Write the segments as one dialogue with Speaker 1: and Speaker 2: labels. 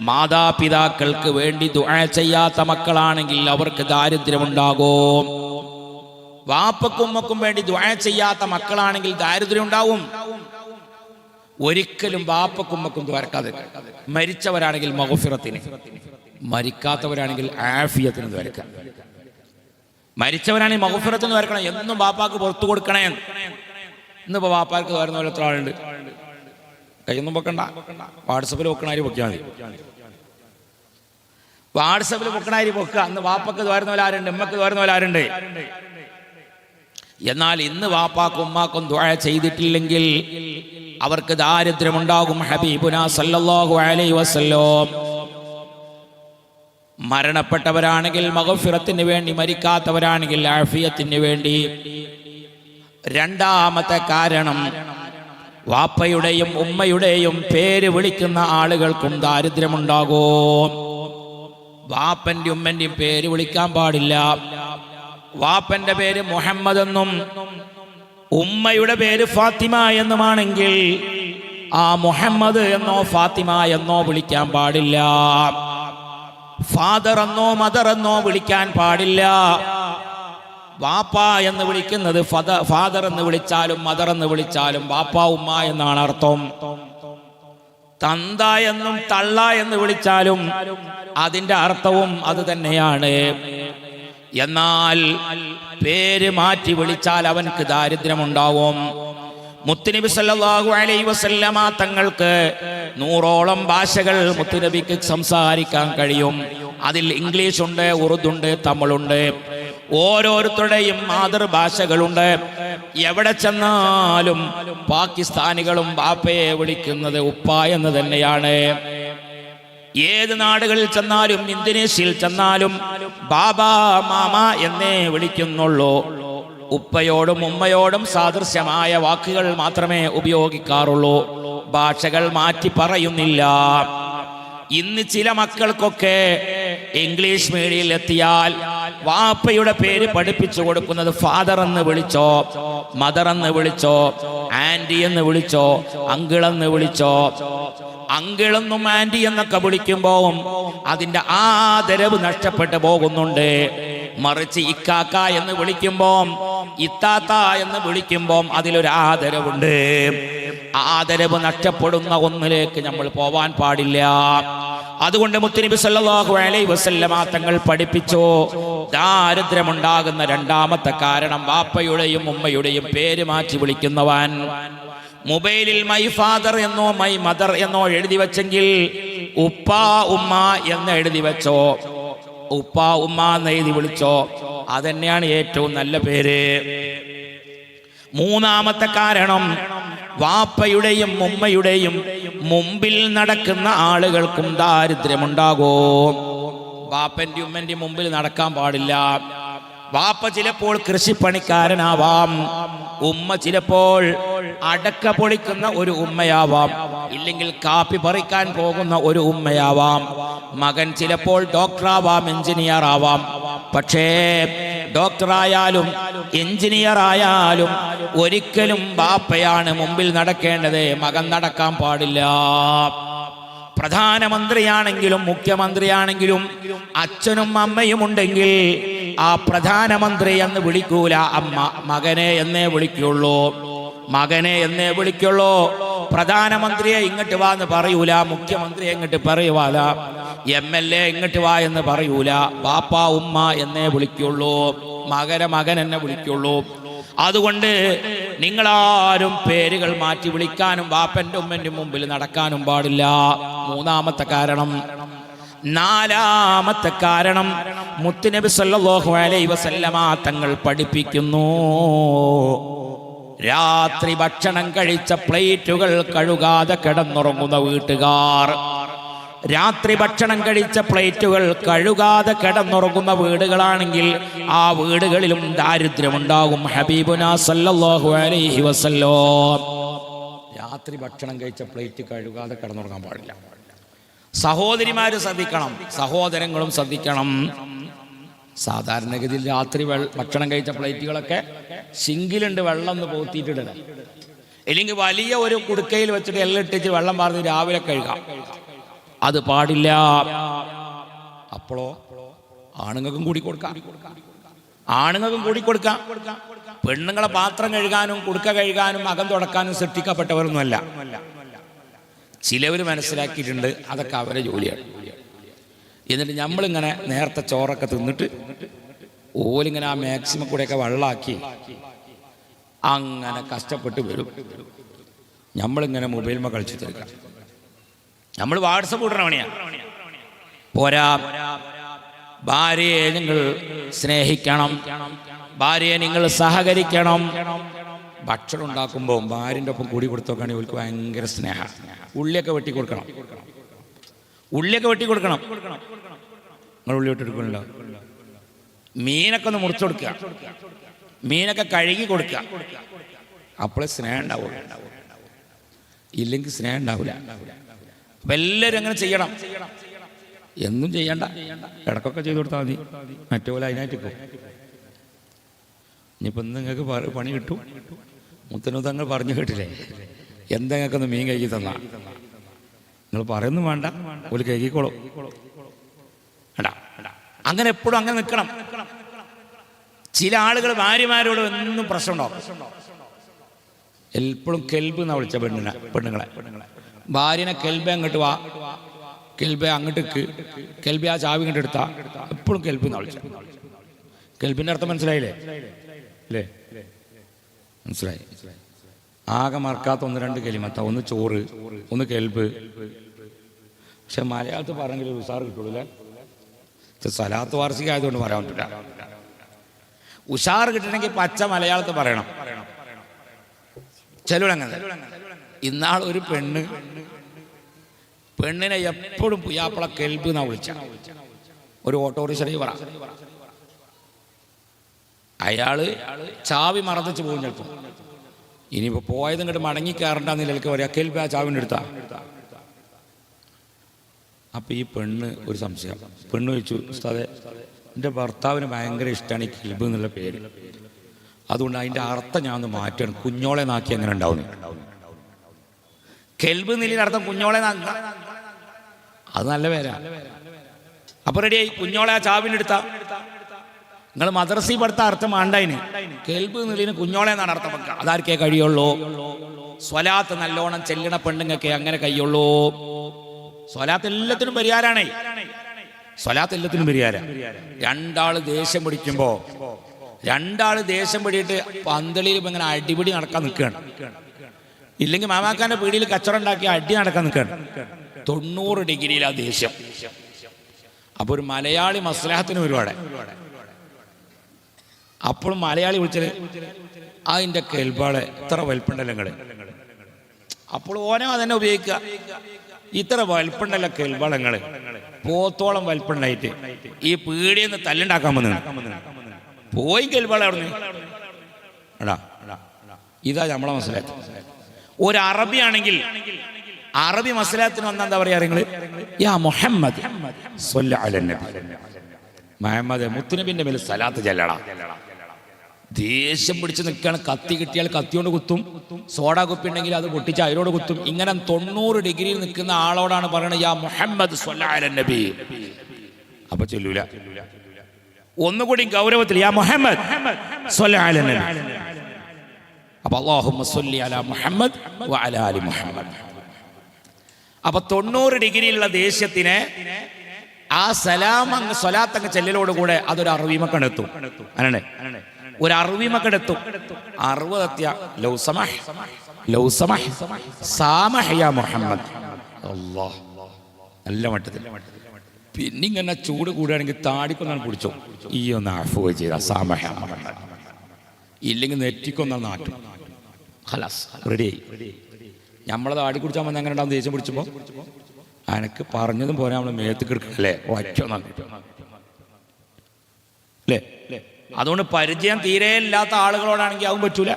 Speaker 1: മാതാപിതാക്കൾക്ക് വേണ്ടി ദുആ ചെയ്യാത്ത മക്കളാണെങ്കിൽ അവർക്ക് ദാരിദ്ര്യമുണ്ടാകും. വാപ്പക്കും ഉമ്മക്കും വേണ്ടി ദുആ ചെയ്യാത്ത മക്കളാണെങ്കിൽ ദാരിദ്ര്യം ഉണ്ടാവും ഒരിക്കലും വാപ്പക്കുമ്മക്കും ദ്വാരക്കാതെ മരിച്ചവരാണെങ്കിൽ മഹഫിറത്തിന് മരിക്കാത്തവരാണെങ്കിൽ ആഫിയത്തിന് ദ്വാരക്കാം. മരിച്ചവരാണെങ്കിൽ മഹഫിറത്തിന് ദ്വാരക്കണം. എന്നും വാപ്പാക്ക് പുറത്തു കൊടുക്കണേ. ഇന്നിപ്പോ വാപ്പാർക്ക് വരുന്ന പോലെ എത്ര ആളുണ്ട് കയ്യൊന്നും വെക്കണ്ട വാട്സപ്പിൽ വെക്കണാരി പൊക്കിയാൽ മതി. വാട്സപ്പിൽ പൊക്കണാരി പൊക്കുക അന്ന് വാപ്പക്ക് ആരുണ്ട് ഉമ്മക്ക് ആരുണ്ട് എന്നാൽ ഇന്ന് വാപ്പാക്കും ഉമ്മാക്കും ദുആ ചെയ്തിട്ടില്ലെങ്കിൽ അവർക്ക് ദാരിദ്ര്യമുണ്ടാകും. ഹബീബുന സല്ലല്ലാഹു അലൈഹി വസല്ലം. മരണപ്പെട്ടവരാണെങ്കിൽ മകഫിറത്തിന് വേണ്ടി മരിക്കാത്തവരാണെങ്കിൽ ആഫിയത്തിന് വേണ്ടി. രണ്ടാമത്തെ കാരണം വാപ്പയുടെയും ഉമ്മയുടെയും പേര് വിളിക്കുന്ന ആളുകൾക്കും ദാരിദ്ര്യമുണ്ടാകും. വാപ്പന്റെ ഉമ്മന്റെയും പേര് വിളിക്കാൻ പാടില്ല. വാപ്പന്റെ പേര് മുഹമ്മദ് എന്നും ഉമ്മയുടെ പേര് ഫാത്തിമ എന്നുമാണെങ്കിൽ ആ മുഹമ്മദ് എന്നോ ഫാത്തിമ എന്നോ വിളിക്കാൻ പാടില്ല. ഫാദർ എന്നോ മദർ എന്നോ വിളിക്കാൻ പാടില്ല. വാപ്പ എന്ന് വിളിക്കുന്നത് ഫാദർ എന്ന് വിളിച്ചാലും മദർ എന്ന് വിളിച്ചാലും വാപ്പ ഉമ്മ എന്നാണ് അർത്ഥം. തന്ത എന്നും തള്ള എന്ന് വിളിച്ചാലും അതിന്റെ അർത്ഥവും അത് തന്നെയാണ്. എന്നാൽ പേര് മാറ്റി വിളിച്ചാൽ അവൻക്ക് ദാരിദ്ര്യമുണ്ടാവും. മുത്തുനബി സല്ലല്ലാഹു അലൈഹി വസല്ലമ തങ്ങൾക്ക് നൂറോളം ഭാഷകൾ മുത്തുനബിക്ക് സംസാരിക്കാൻ കഴിയും. അതിൽ ഇംഗ്ലീഷ് ഉണ്ട് ഉറുദുണ്ട് തമിഴുണ്ട്. ഓരോരുത്തരുടെയും മാതൃഭാഷകളുണ്ട്. എവിടെ ചെന്നാലും പാകിസ്ഥാനികളും ബാപ്പയെ വിളിക്കുന്നത് ഉപ്പ എന്ന് തന്നെയാണ്. ഏത് നാടുകളിൽ ചെന്നാലും ഇന്തോനേഷ്യയിൽ ചെന്നാലും ബാബ മാമ എന്നേ വിളിക്കുന്നുള്ളൂ. ഉപ്പയോടും ഉമ്മയോടും സാദൃശ്യമായ വാക്കുകൾ മാത്രമേ ഉപയോഗിക്കാറുള്ളൂ. ഭാഷകൾ മാറ്റി പറയുന്നില്ല. ഇന്ന് ചില മക്കൾക്കൊക്കെ ഇംഗ്ലീഷ് മീഡിയയിൽ എത്തിയാൽ വാപ്പയുടെ പേര് പഠിപ്പിച്ചു കൊടുക്കുന്നത് ഫാദർ എന്ന് വിളിച്ചോ മദർ എന്ന് വിളിച്ചോ ആന്റി എന്ന് വിളിച്ചോ അങ്കിൾ എന്ന് വിളിച്ചോ. അങ്കിളെന്നും ആന്റി എന്നൊക്കെ വിളിക്കുമ്പോൾ അതിന്റെ ആദരവ് നഷ്ടപ്പെട്ടു പോകുന്നുണ്ട്. മറിച്ച് ഇക്കാക്ക എന്ന് വിളിക്കുമ്പോൾ ഇത്താത്ത എന്ന് വിളിക്കുമ്പോൾ അതിലൊരു ആദരവുണ്ട്. ആദരവ് നഷ്ടപ്പെടുന്ന ഒന്നിലേക്ക് നമ്മൾ പോവാൻ പാടില്ല. അതുകൊണ്ട് മുത്തുനബി സല്ലല്ലാഹു അലൈഹി വസല്ലമ തങ്ങൾ പഠിപ്പിച്ചു. ദാരിദ്ര്യമുണ്ടാകുന്ന രണ്ടാമത്തെ കാരണം വാപ്പയുടെയും ഉമ്മയുടെയും പേര് മാറ്റി വിളിക്കുന്നവൻ. മൊബൈലിൽ മൈ ഫാദർ എന്നോ മൈ മദർ എന്നോ എഴുതി വെച്ചെങ്കിൽ ഉപ്പ ഉമ്മ എന്ന് എഴുതി വെച്ചോ. ഉപ്പ ഉമ്മ എന്ന് എഴുതി വിളിച്ചോ. അതന്നെയാണ് ഏറ്റവും നല്ല പേര്. മൂന്നാമത്തെ കാരണം വാപ്പയുടെയും ഉമ്മയുടെയും മുമ്പിൽ നടക്കുന്ന ആളുകൾക്കും ദാരിദ്ര്യമുണ്ടാകോ. ബാപ്പന്റെ ഉമ്മന്റെ മുമ്പിൽ നടക്കാൻ പാടില്ല. ബാപ്പ ചിലപ്പോൾ കൃഷിപ്പണിക്കാരനാവാം. ഉമ്മ ചിലപ്പോൾ അടക്ക പൊളിക്കുന്ന ഒരു ഉമ്മയാവാം. ഇല്ലെങ്കിൽ കാപ്പി പറിക്കാൻ പോകുന്ന ഒരു ഉമ്മയാവാം. മകൻ ചിലപ്പോൾ ഡോക്ടറാവാം എഞ്ചിനീയർ ആവാം പക്ഷേ ഡോക്ടറായാലും എഞ്ചിനീയർ ആയാലും ഒരിക്കലും ബാപ്പയാണ് മുമ്പിൽ നടക്കേണ്ടത്. മകൻ നടക്കാൻ പാടില്ല. പ്രധാനമന്ത്രിയാണെങ്കിലും മുഖ്യമന്ത്രിയാണെങ്കിലും അച്ഛനും അമ്മയും ഉണ്ടെങ്കിൽ ആ പ്രധാനമന്ത്രി എന്ന് വിളിക്കൂല. അമ്മ മകനെ എന്നേ വിളിക്കുള്ളൂ. മകനെ എന്നേ വിളിക്കുള്ളൂ. പ്രധാനമന്ത്രിയെ ഇങ്ങോട്ട് വാന്ന് പറയൂല. മുഖ്യമന്ത്രിയെ ഇങ്ങോട്ട് പറയുവാല. എം എൽ എ ഇങ്ങോട്ട് വാ എന്ന് പറയൂല. പാപ്പ ഉമ്മ എന്നേ വിളിക്കുള്ളൂ. മകര മകൻ എന്നെ വിളിക്കുള്ളൂ. അതുകൊണ്ട് നിങ്ങളാരും പേരുകൾ മാറ്റി വിളിക്കാനും വാപ്പന്റെ ഉമ്മന്റെ മുമ്പിൽ നടക്കാനും പാടില്ല. മൂന്നാമത്തെ കാരണം. നാലാമത്തെ കാരണം. മുത്തുനബി സല്ലല്ലാഹു അലൈഹി വസല്ലമ തങ്ങൾ പഠിപ്പിക്കുന്നു. രാത്രി ഭക്ഷണം കഴിച്ച പ്ലേറ്റുകൾ കഴുകാതെ കിടന്നുറങ്ങുന്ന വീട്ടുകാർ. രാത്രി ഭക്ഷണം കഴിച്ച പ്ലേറ്റുകൾ കഴുകാതെ കിടന്നുറങ്ങുന്ന വീടുകളാണെങ്കിൽ ആ വീടുകളിലും ദാരിദ്ര്യമുണ്ടാകും. ഹബീബുന സല്ലല്ലാഹു അലൈഹി വസല്ലോ. രാത്രി ഭക്ഷണം കഴിച്ച പ്ലേറ്റ് കഴുകാതെ കിടന്നുറങ്ങാൻ പാടില്ല. സഹോദരിമാര് ശ്രദ്ധിക്കണം സഹോദരങ്ങളും ശ്രദ്ധിക്കണം. സാധാരണഗതിയിൽ രാത്രി ഭക്ഷണം കഴിച്ച പ്ലേറ്റുകളൊക്കെ സിങ്കിലുണ്ട് വെള്ളം ഒന്ന് പോത്തിയിട്ടിടണം. ഇല്ലെങ്കിൽ വലിയ ഒരു കുടുക്കയിൽ വെച്ചിട്ട് എല്ലാം ഇട്ടിച്ച് വെള്ളം പാർന്ന് രാവിലെ കഴുകാം. അത് പാടില്ല. അപ്പോളോ ആണുങ്ങൾക്കും കൂടി കൊടുക്കാം. ആണുങ്ങൾക്കും കൂടി കൊടുക്കാം. പെണ്ണുങ്ങളെ പാത്രം കഴുകാനും കുടുക്ക കഴുകാനും അകം തുടക്കാനും സൃഷ്ടിക്കപ്പെട്ടവരൊന്നുമല്ല. ചിലവർ മനസ്സിലാക്കിയിട്ടുണ്ട് അതൊക്കെ അവരെ ജോലിയാണ്. എന്നിട്ട് നമ്മളിങ്ങനെ നേരത്തെ ചോറൊക്കെ തിന്നിട്ട് ഓലിങ്ങനെ ആ മാക്സിമം കൂടെയൊക്കെ വെള്ളമാക്കി അങ്ങനെ കഷ്ടപ്പെട്ട് വരും. നമ്മളിങ്ങനെ മൊബൈൽമ കളിച്ചു തീർക്കാം നമ്മൾ വാട്സപ്പ് വിടണ പോരാ. ഭാര്യയെ നിങ്ങൾ സ്നേഹിക്കണം. ഭാര്യയെ നിങ്ങൾ സഹകരിക്കണം. ഭക്ഷണം ഉണ്ടാക്കുമ്പോൾ ഭാര്യന്റെ ഒപ്പം കൂടി കൊടുത്തോക്കാണെങ്കിൽ ഇവർക്ക് ഭയങ്കര സ്നേഹ. ഉള്ളിയൊക്കെ വെട്ടി കൊടുക്കണം. ഉള്ളിയൊക്കെ വെട്ടി കൊടുക്കണം. നിങ്ങൾ ഉള്ളി വെട്ടിയെടുക്കണല്ലോ മീനൊക്കെ ഒന്ന് മുറിച്ചു കൊടുക്കുക മീനൊക്കെ കഴുകി കൊടുക്കുക അപ്പോഴേ സ്നേഹം ഉണ്ടാവുള്ളൂ. ഇല്ലെങ്കിൽ സ്നേഹം ഉണ്ടാവില്ല അപ്പൊ എല്ലാവരും അങ്ങനെ ചെയ്യണം. എന്നും ചെയ്യണ്ട. ഇടക്കൊക്കെ ചെയ്തു കൊടുത്താൽ മതി. മറ്റേ പോലെ അതിനായിട്ട് പോകും ഇനിയിപ്പോൾ നിങ്ങൾക്ക് പണി കിട്ടും. മുത്തനുത്തങ്ങൾ പറഞ്ഞു കേട്ടില്ലേ? എന്താ നിങ്ങൾക്കൊന്ന് മീൻ കഴുകി തന്നാ? നിങ്ങൾ പറയുന്നു വേണ്ട. ഒരു കഴുകിക്കോളൂ. അങ്ങനെ എപ്പോഴും അങ്ങനെ നിൽക്കണം ചില ആളുകൾ ഭാര്യമാരോട് എന്നും പ്രശ്നമുണ്ടാവും എപ്പോഴും കെൽബ് എന്നാ വിളിച്ച പെണ്ണിനെ പെണ്ണുങ്ങളെ. ഭാര്യനെ കെൽബ അങ്ങോട്ട് വാ. കെൽബ അങ്ങോട്ട് കെൽബ ആ ചാവി ഇങ്ങോട്ട് എടുത്താ. എപ്പോഴും കെൽബ് എന്നാ അർത്ഥം മനസ്സിലായില്ലേ? അല്ലേ മനസ്സിലായി. ആകെ മറക്കാത്ത ഒന്ന് രണ്ട് കെലിമത്ത. ഒന്ന് ചോറ് ഒന്ന് കെൽബ്. പക്ഷെ മലയാളത്തിൽ പറഞ്ഞെങ്കിൽ ഉസാറ് കിട്ടുള്ളൂ സലാത്ത് വാർഷിക ആയതുകൊണ്ട് പറയാൻ പറ്റില്ല ഉഷാർ കിട്ടണമെങ്കിൽ പച്ച മലയാളത്തിൽ പറയണം. ചിലരങ്ങനെ ഇന്നാൾ ഒരു പെണ്ണ് പെണ്ണിനെ എപ്പോഴും പുയ്യാപ്പള കെൽബ് എന്നാ വിളിച്ച ഒരു ഓട്ടോറിക്ഷ ഡ്രൈവറാ അയാൾ ചാവി മറന്നിച്ച് പോകും ചിലപ്പോൾ ഇനിയിപ്പോ പോയത് ഇങ്ങോട്ട് മടങ്ങി കയറണ്ട നിലയ്ക്ക് പറയാ. കെൽബ് ആ ചാവിന്റെ എടുത്താ അപ്പൊ ഈ പെണ്ണ് ഒരു സംശയം. പെണ്ണ് ചോദിച്ചു ഉസ്താദെ എന്റെ ഭർത്താവിന് ഭയങ്കര ഇഷ്ടമാണ് ഈ കിൽബ് എന്നുള്ള പേര്. അതുകൊണ്ട് അതിന്റെ അർത്ഥം ഞാൻ ഒന്ന് മാറ്റണം. കുഞ്ഞോളെ നാക്കി അങ്ങനെ ഉണ്ടാവുന്നു? കെൽബ് നിലയിൽ അർത്ഥം കുഞ്ഞോളെ അത് നല്ല പേരാ. അപ്പൊ റെഡിയായി കുഞ്ഞോളെ ആ ചാവിനെടുത്ത നിങ്ങൾ മദ്രസി പഠിത്ത അർത്ഥം ആണ്ടായിന് കെൽബ് നിലയിന് കുഞ്ഞോളെ എന്നാണ് അർത്ഥം വെക്കുക അതാർക്കേ കഴിയുള്ളൂ? സ്വലാത്ത് നല്ലോണം ചെല്ലണ പെണ്ണുങ്ങൾക്കേ അങ്ങനെ കഴിയുള്ളൂ. സ്വലാത്ത് എല്ലാത്തിനും പരിഹാരാണേ. സ്വലാത്ത് എല്ലാത്തിനും പരിഹാര. രണ്ടാൾ ദേഷ്യം പിടിക്കുമ്പോ രണ്ടാൾ ദേഷ്യം പിടിയിട്ട് പന്തളിയിൽ ഇങ്ങനെ അടിപിടി നടക്കാൻ നിൽക്കുകയാണ്. ഇല്ലെങ്കിൽ മാമാക്കാന്റെ പീടിയിൽ കച്ചറ ഉണ്ടാക്കി അടി നടക്കാൻ നിൽക്കണം തൊണ്ണൂറ് ഡിഗ്രിയിൽ ആ ദേഷ്യം. അപ്പൊ ഒരു മലയാളി മസ്ലാഹത്തിന് ഒരുപാട്. അപ്പോഴും മലയാളി വിളിച്ചത് അതിന്റെ കേൾപ്പാളെ ഇത്ര വലിപ്പുണ്ടല്ലോ അപ്പോൾ ഓനെ അതന്നെ ഉപയോഗിക്കുക. ഇത്ര വലിപ്പുണ്ടല്ലോ കേൾപ്പാളങ്ങൾ പോത്തോളം വലിപ്പുണ്ടായിട്ട് ഈ പീടിയിൽ നിന്ന് തല്ലുണ്ടാക്കാൻ വന്നു പോയി കേൾപ്പാളെ എടാ ഇതാ നമ്മളെ മനസ്സിലാക്കി ഒരു അറബിയാണെങ്കിൽ അറബി മസലാത്തിന് വന്ന എന്താ പറയാ നിങ്ങൾ യാ മുഹമ്മദ്. മുഹമ്മദ് മുത്തുനബിന്റെ മേൽ സലാത്ത് ചെല്ലട. ദേഷ്യം പിടിച്ച് നിൽക്കുകയാണ് കത്തി കിട്ടിയാൽ കത്തിയോണ്ട് കുത്തും. സോഡ കുപ്പി ഉണ്ടെങ്കിൽ അത് പൊട്ടിച്ച് അതിനോട് കുത്തും. ഇങ്ങനെ തൊണ്ണൂറ് ഡിഗ്രിയിൽ നിൽക്കുന്ന ആളോടാണ് പറയുന്നത് യാ മുഹമ്മദ് നബി. അപ്പൊ ചൊല്ലൂല. ഒന്നുകൂടി ഗൗരവത്തിൽ യാ മുഹമ്മദ് നബി. അപ്പൊ അള്ളാഹു സ്വല്ലി അലാ മുഹമ്മദ് വ അലാ മുഹമ്മദ്. അപ്പൊ തൊണ്ണൂറ് ഡിഗ്രിയിലുള്ള ദേഷ്യത്തിന് ആ സലാം അങ്ങ് സ്വലാത്ത് അങ്ങ് ചെല്ലലോടുകൂടെ അതൊരു അറിവിമക്കണെത്തും അനണേ ഒരു അറിവിമക്കടെത്തും അറുപതെത്തിയ ലൗ ലൗസമഹ് ലൗ സമഹ് സാമഹ് യാ മുഹമ്മദ്. അല്ലാഹ്. നല്ല മട്ടത്തിൽ. പിന്നെ ഇങ്ങനെ ചൂട് കൂടുകയാണെങ്കിൽ താടിക്കൊന്നാണ് പിടിച്ചോ ഈ ഒന്ന് അഫുവ ചെയ്ത സാമഹ മുഹമ്മദ്. ഇല്ലെങ്കിൽ നെറ്റിക്കൊന്നാണ് നാട്ടും ഹലാസ് റെഡി നമ്മളത് ആടി കുടിച്ചാൽ വന്ന് അങ്ങനെ ഉണ്ടാവും. ദേഷ്യം പിടിച്ചപ്പോൾ അനക്ക് പറഞ്ഞതും പോരാ. നമ്മൾ മേത്ത് കിടക്കണല്ലേ ഒറ്റ അതുകൊണ്ട് പരിചയം തീരെ ഇല്ലാത്ത ആളുകളോടാണെങ്കിൽ ആവും പറ്റൂല.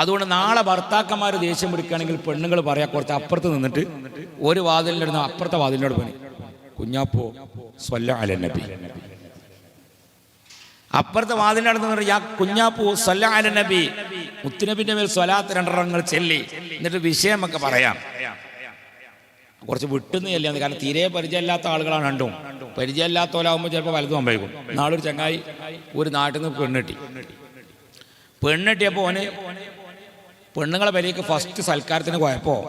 Speaker 1: അതുകൊണ്ട് നാളെ ഭർത്താക്കന്മാർ ദേഷ്യം പിടിക്കുകയാണെങ്കിൽ പെണ്ണുങ്ങൾ പറയാ കുറച്ച് അപ്പുറത്ത് നിന്നിട്ട് ഒരു വാതിലിന്റെ അടുത്ത് അപ്പുറത്തെ വാതിലിനോട് പണി. കുഞ്ഞാപ്പോ സ്വല്ല അല നബി. അപ്പുറത്തെ വാതിലിന്റെ അടുത്ത് നിന്ന് യാ കുഞ്ഞാപ്പൂ സ്വല്ല അല നബി. മുത്തുനബിന്റെ മേൽ സ്വലാത്ത് രണ്ടെണ്ണങ്ങൾ ചെല്ലി. എന്നിട്ട് വിഷയമൊക്കെ പറയാം. കുറച്ച് വിട്ടുന്ന് ചെല്ലിയാണ് കാരണം തീരെ പരിചയമില്ലാത്ത ആളുകളാണ് രണ്ടും. പരിചയമില്ലാത്തവരാകുമ്പോൾ ചിലപ്പോൾ വലതു സംഭവിക്കും നാളൊരു ചങ്ങായി ഒരു നാട്ടിൽ നിന്ന് പെണ്ണെട്ടി. പെണ്ണെട്ടിയപ്പോൾ ഓന് പെണ്ണുങ്ങളെ പേരേക്ക് ഫസ്റ്റ് സൽക്കാരത്തിന് പോയപ്പോൾ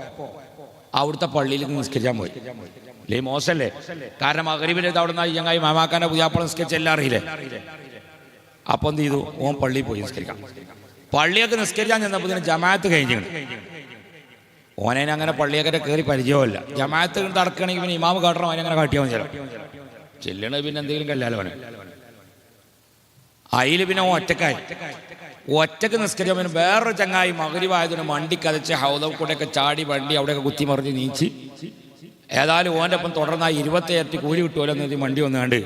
Speaker 1: അവിടുത്തെ പള്ളിയിൽ നിസ്കരിക്കാൻ പോയി. അല്ലേ മോശമല്ലേ കാരണം മകരിബിൽ അവിടെ നിന്ന് ചങ്ങായി മാമാക്കാന്റെ പുതിയാപ്പളം നിസ്കരിച്ചെല്ലാം അറിയില്ലേ? അപ്പം എന്ത് ചെയ്തു? ഓൻ പള്ളിയിൽ പോയി നിസ്കരിക്കാം. പള്ളിയൊക്കെ നിസ്കരിക്കാൻ ചെന്നപ്പോൾ ഇതിന് ജമാഅത്ത് കഴിഞ്ഞു ഓനെ അങ്ങനെ പള്ളിയൊക്കെ കയറി പരിചയമല്ല ജമാഅത്ത് നടക്കുകയാണെങ്കിൽ പിന്നെ ഇമാമ് കാട്ടണം അവനെ അങ്ങനെ കാട്ടിയാൽ മതി ചെല്ലണത് പിന്നെ എന്തെങ്കിലും കല്ലാലോ അവന്. അതിൽ പിന്നെ ഒറ്റക്കായി. ഒറ്റയ്ക്ക് നിസ്കരിച്ച പിന്നെ വേറൊരു ചങ്ങായി മകരിവായതിന് മണ്ടി കതച്ച് ഹൗദവ് കൂടെയൊക്കെ ചാടി വണ്ടി അവിടെയൊക്കെ കുത്തി മറിഞ്ഞ് നീച്ച്. ഏതായാലും ഓന്റെ ഒപ്പം തുടർന്ന് ആ കൂലി കിട്ടുമല്ലോ എന്ന് കരുതി വണ്ടി വന്നാണ്ട്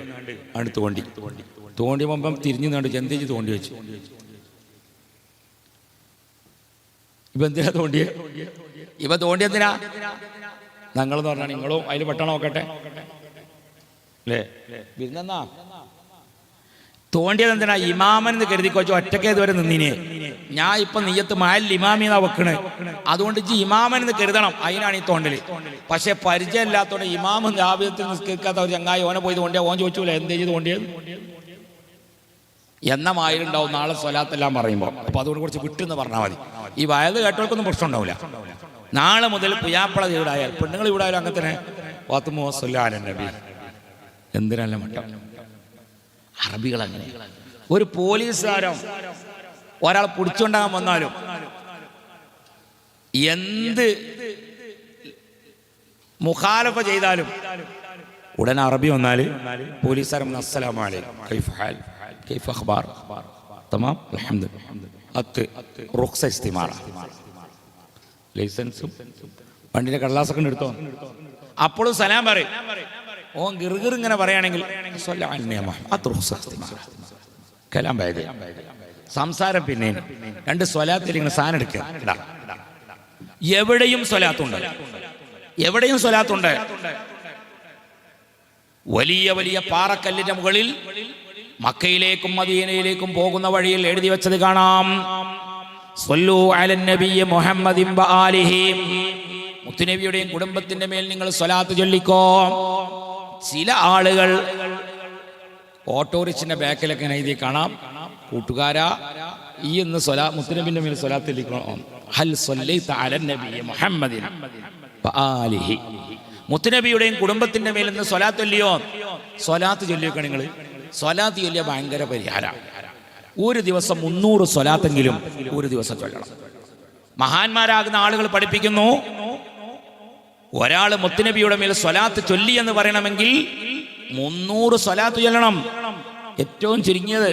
Speaker 1: അടുത്ത് വണ്ടി തോണ്ടി പോകുമ്പം തിരിഞ്ഞു നാണ്ട് ചെന്തിച്ച് തോണ്ടി വെച്ചു? ഇപ്പൊ എന്തിനാ തോണ്ടിയ? ഇപ്പൊ തോണ്ടി എന്തിനാ? ഞങ്ങളെന്ന് പറഞ്ഞാൽ നിങ്ങളും അതിൽ പെട്ടണം നോക്കട്ടെ. അല്ലേ? വിരുന്നെന്നാ? തോണ്ടിയത് എന്തിനാ? ഇമാമൻ എന്ന് കരുതി കൊച്ചു ഒറ്റയ്ക്ക് ഇതുവരെ നിന്നിനെ. ഞാൻ ഇപ്പൊ നീയത്ത് മാലിൽ ഇമാമിന്നാ വെക്കണ്. അതുകൊണ്ട് ജി ഇമാമൻ എന്ന് കരുതണം. അതിനാണ് ഈ തോണ്ടൽ. പക്ഷെ പരിചയമില്ലാത്തോണ്ട് ഇമാമൻ രാവിലത്തിൽ നിസ്കരിക്കാത്ത ഒരു ചങ്ങായി ഓനെ പോയി തോണ്ടിയാ. ഓൻ ചോദിച്ചൂല എന്തേ തോണ്ടിയത്? എന്ന മായിലുണ്ടാവും നാളെ സ്വലാത്തെല്ലാം പറയുമ്പോൾ അപ്പോൾ അതുകൊണ്ട് കുറച്ച് വിട്ടെന്ന് പറഞ്ഞാൽ മതി. ഈ വയത് കേട്ടവർക്കൊന്നും പ്രശ്നം ഉണ്ടാവില്ല നാളെ മുതൽ പുയാപ്പള വീടായാൽ പെണ്ണുങ്ങൾ വീടായാലും അങ്ങനെ തന്നെ. വാത്തുമോ സൊല്ലാൻ നബി. എന്തിനല്ല മട്ടം? അറബികൾ അങ്ങനെ ഒരു പോലീസുകാരോ ഒരാൾ പിടിച്ചുണ്ടാകാൻ വന്നാലും എന്ത് മുഖാലഫ ചെയ്താലും ഉടനെ അറബി വന്നാൽ പോലീസുകാരൻ അസ്സലാമു അലൈക്കും اخبار تمام؟ الحمد لله. അത്ത് റുഖ്സ ഇസ്തിമാറ ലൈസൻസും വണ്ടിന്റെ കടലാസൊക്കെ എടുത്തോ? അപ്പോഴും സലാം പറയും. ഓൻ ഗിർഗിർ ഇങ്ങനെ പറയുകയാണെങ്കിൽ. അത്. കലാം ബായത് സംസാരം പിന്നെ. രണ്ട് സ്വലാത്തിൽ ഇങ്ങനെ സാധനം എടുക്കുക. എവിടെയും സ്വലാത്തുണ്ട്. എവിടെയും സ്വലാത്തുണ്ട്. വലിയ വലിയ പാറക്കല്ലിന്റെ മുകളിൽ മക്കയിലേക്കും മദീനയിലേക്കും പോകുന്ന വഴിയിൽ എഴുതി വെച്ചത് കാണാം. മുത്തുനബിയുടെയും കുടുംബത്തിന്റെ മേൽ നിങ്ങൾ സ്വലാത്ത് ചൊല്ലിക്കോ. ചില ആളുകൾ ഓട്ടോറിക്ഷന്റെ ബാക്കിലൊക്കെ എഴുതി കാണാം. കൂട്ടുകാരാ ഈ എന്ന് സ്വലാ മുത്തുനബിന്റെ മേൽ സ്വലാത്ത് ചൊല്ലിക്കണം? ഹൽ മുഹമ്മദിൻ മുത്തുനബിയുടെയും കുടുംബത്തിന്റെ മേൽ നിന്ന് സ്വലാത്ത് ചൊല്ലിയോ? സ്വലാത്ത് ചൊല്ലിയൊക്കെ നിങ്ങൾ സ്വലാത്ത് വലിയ ഭയങ്കര പരിഹാരം ഒരു ദിവസം മുന്നൂറ് സ്വലാത്തെങ്കിലും ഒരു ദിവസം ചൊല്ലണം. മഹാന്മാരാകുന്ന ആളുകൾ പഠിപ്പിക്കുന്നു ഒരാൾ മുത്തുനബിയുടെ മേൽ സ്വലാത്ത് ചൊല്ലി എന്ന് പറയണമെങ്കിൽ മുന്നൂറ് സ്വലാത്ത് ചൊല്ലണം. ഏറ്റവും ചുരുങ്ങിയത്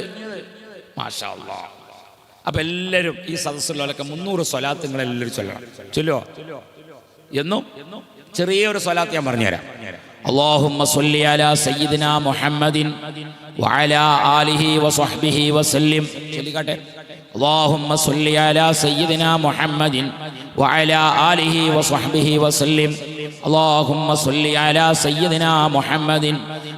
Speaker 1: മാഷാ. അപ്പൊ എല്ലാരും ഈ സദസ്സിലുള്ളവരൊക്കെ മുന്നൂറ് സ്വലാത്ത് ചൊല്ലണം. ചൊല്ലോ എന്നും ചെറിയൊരു സ്വലാത്ത് ഞാൻ പറഞ്ഞുതരാം اللهم صل على سيدنا محمد وعلى آله وصحبه وسلم ചൊല്ലിക്കാട്ടെ اللهم صل على سيدنا محمد وعلى آله وصحبه وسلم اللهم صل على سيدنا محمد وعلى آله وصحبه وسلم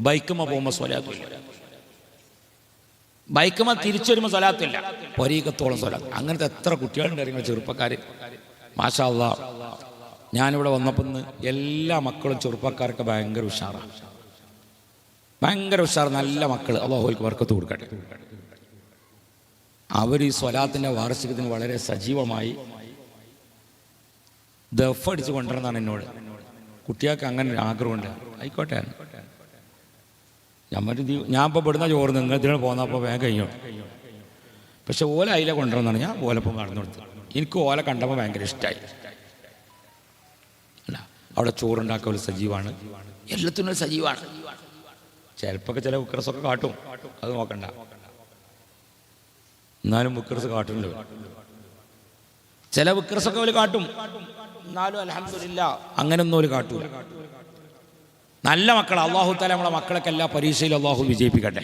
Speaker 1: ബൈക്കുമ്മ പോകുമ്പോൾ സ്വലാത്തില്ല. ബൈക്കുമ്മ തിരിച്ചു വരുമ്പോൾ സ്വലാത്തില്ല. പൊരീക്കത്തോളം സ്വലാത്ത്. അങ്ങനത്തെ എത്ര കുട്ടികളുണ്ട് അറിയുമ്പോൾ ചെറുപ്പക്കാർ മാഷാള്ള ഞാനിവിടെ വന്നപ്പോൾ എല്ലാ മക്കളും ചെറുപ്പക്കാർക്ക് ഭയങ്കര ഉഷാറാണ് ഭയങ്കര ഉഷാർ നല്ല മക്കൾ അള്ളാഹുൽക്ക് വർക്കത്ത് കൊടുക്കട്ടെ. അവർ ഈ സ്വലാത്തിന്റെ വാർഷികത്തിന് വളരെ സജീവമായി ദഫടിച്ച് കൊണ്ടുവരണമെന്നാണ് എന്നോട്. കുട്ടികൾക്ക് അങ്ങനെ ഒരു ആഗ്രഹമുണ്ട്. ആയിക്കോട്ടെ. ഞാൻ ഞാൻ ഇപ്പോൾ ഇവിടുന്ന ചോറ് നിങ്ങൾ ഇതിനെ പോന്നപ്പോൾ വേഗം കഴിഞ്ഞു പക്ഷെ ഓല അതിലെ കൊണ്ടുവന്നാണ് ഞാൻ ഓലപ്പം നടന്നു കൊടുത്തു എനിക്ക് ഓല കണ്ടപ്പോൾ ഭയങ്കര ഇഷ്ടമായി അല്ല അവിടെ ചോറുണ്ടാക്കുക ഒരു സജീവാണ്. എല്ലാത്തിനും ഒരു സജീവാണ്. ചിലപ്പോൾ ചില വിക്രസൊക്കെ കാട്ടും. അത് നോക്കണ്ട. എന്നാലും വിക്രസ് കാട്ടുന്നുണ്ട് ചില വിക്രസൊക്കെ അവർ കാട്ടും. എന്നാലും അലഹമില്ല അങ്ങനൊന്നും ഒരു കാട്ടൂല. നല്ല മക്കൾ അള്ളാഹു താല നമ്മളെ മക്കളൊക്കെ എല്ലാ പരീക്ഷയിലും അള്ളാഹു വിജയിപ്പിക്കട്ടെ.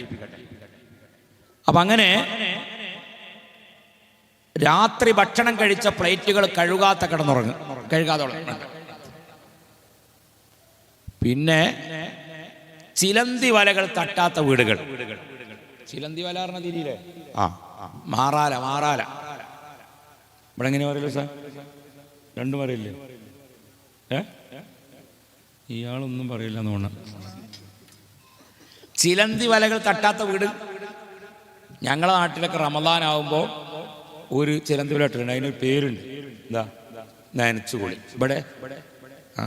Speaker 1: അപ്പൊ അങ്ങനെ രാത്രി ഭക്ഷണം കഴിച്ച പ്ലേറ്റുകൾ കഴുകാത്ത കിടന്നുറങ്ങും. കഴുകാതെ പിന്നെ ചിലന്തി വലകൾ തട്ടാത്ത വീടുകൾ. ചിലന്തി വല പറഞ്ഞ തിരിയില്ലേ ആ മാറാല മാറാല. ഇവിടെ എങ്ങനെ പറയല്ലോ സാർ രണ്ടും പറയില്ലേ? ഏ? ഇയാളൊന്നും പറയില്ല ചിലന്തി വലകൾ തട്ടാത്ത വീട്. ഞങ്ങളെ നാട്ടിലൊക്കെ റമദാൻ ആവുമ്പോൾ ഒരു ചിലന്തി വല ഇട്ടിട്ടുണ്ട്. അതിനൊരു പേരുണ്ട്. എന്താ നനച്ചുകൂളി ഇവിടെ? ആ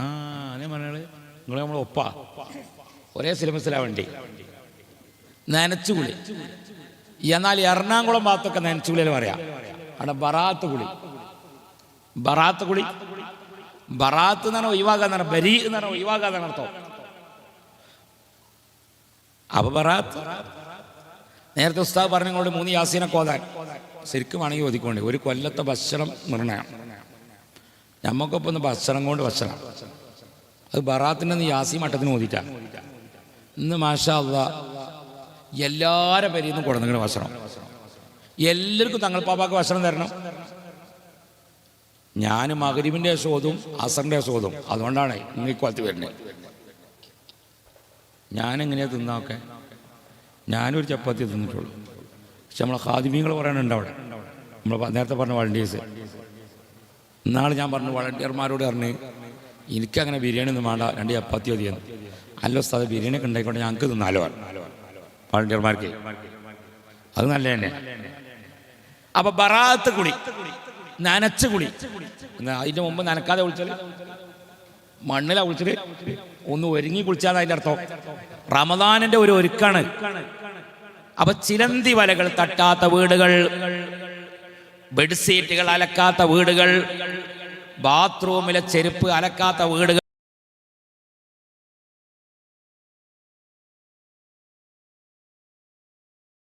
Speaker 1: അതെ മലയാളി. നിങ്ങൾ നമ്മൾ ഒപ്പ. ഒരേ സിലബസിലാ വണ്ടി. നനച്ചുകുളി എന്നാൽ എറണാകുളം ഭാഗത്തൊക്കെ നനച്ചുകുളിയിൽ പറയാം. അവിടെ ബറാത്ത് കുളി. ബറാത്ത് ബറാത്ത് എന്നാണ് ഒഴിവാക്കാന്നാണ് ബരി എന്നാണ് ഒഴിവാക്കാന്നാണ് അർത്ഥം. അപ്പൊ ബറാത്ത് നേരത്തെ ഉസ്താദ് പറഞ്ഞുകൊണ്ട് മൂന്ന് യാസീനെ കോതാൻ. ശരിക്കും വേണമെങ്കിൽ ഒതുക്കൊണ്ട് ഒരു കൊല്ലത്തെ ഭക്ഷണം നിർണയം. ഞമ്മക്കൊപ്പം ഒന്ന് ഭക്ഷണം കൊണ്ട് ഭക്ഷണം. അത് ബറാത്തിന്റെ ഒന്ന് യാസി മട്ടത്തിന് ഓതിറ്റാ ഇന്ന് മാഷാ അള്ളാ എല്ലാരെ പേരിൽ നിന്ന് കൊടുക്കുന്ന ഭക്ഷണം. എല്ലാവർക്കും തങ്ങൾ പാപ്പാക്ക് ഭക്ഷണം തരണം. ഞാൻ മകരിവിന്റെ സ്വതും അസറിന്റെ സ്വതും അതുകൊണ്ടാണ് ഈ വരുന്നത്. ഞാൻ എങ്ങനെയാ തിന്നാക്കെ ഞാനൊരു ചപ്പാത്തി തിന്നിട്ടുള്ളൂ. പക്ഷെ നമ്മളെ ഹാദിമീങ്ങൾ പറയാനുണ്ട് അവിടെ. നമ്മൾ നേരത്തെ പറഞ്ഞ വളണ്ടിയേഴ്സ് ഇന്നാൾ ഞാൻ പറഞ്ഞു വളണ്ടിയർമാരോട് പറഞ്ഞ് എനിക്കങ്ങനെ ബിരിയാണി ഒന്നും വേണ്ട രണ്ട് ചപ്പാത്തി മതിയെന്ന് അല്ല സ്ഥലം ബിരിയാണി ഒക്കെ ഉണ്ടായിക്കോട്ടെ ഞങ്ങൾക്ക് തിന്നാലോ വളണ്ടിയർമാർക്ക് അത് നല്ല തന്നെ അപ്പൊ ബറാത്ത് കുളി നനച്ച് കുളി. അതിന്റെ മുമ്പ് നനക്കാതെ കുളിച്ചാൽ മണ്ണിലാ കുളിച്ചിട്ട് ഒന്ന് ഒരുങ്ങി കുളിച്ചാൽ അതിന്റെ അർത്ഥം. റമദാനിന്റെ ഒരു ഒരുക്കാണ്. അപ്പൊ ചിലന്തി വലകൾ തട്ടാത്ത വീടുകൾ ബെഡ്ഷീറ്റുകൾ അലക്കാത്ത വീടുകൾ ബാത്റൂമിലെ ചെരുപ്പ് അലക്കാത്ത വീടുകൾ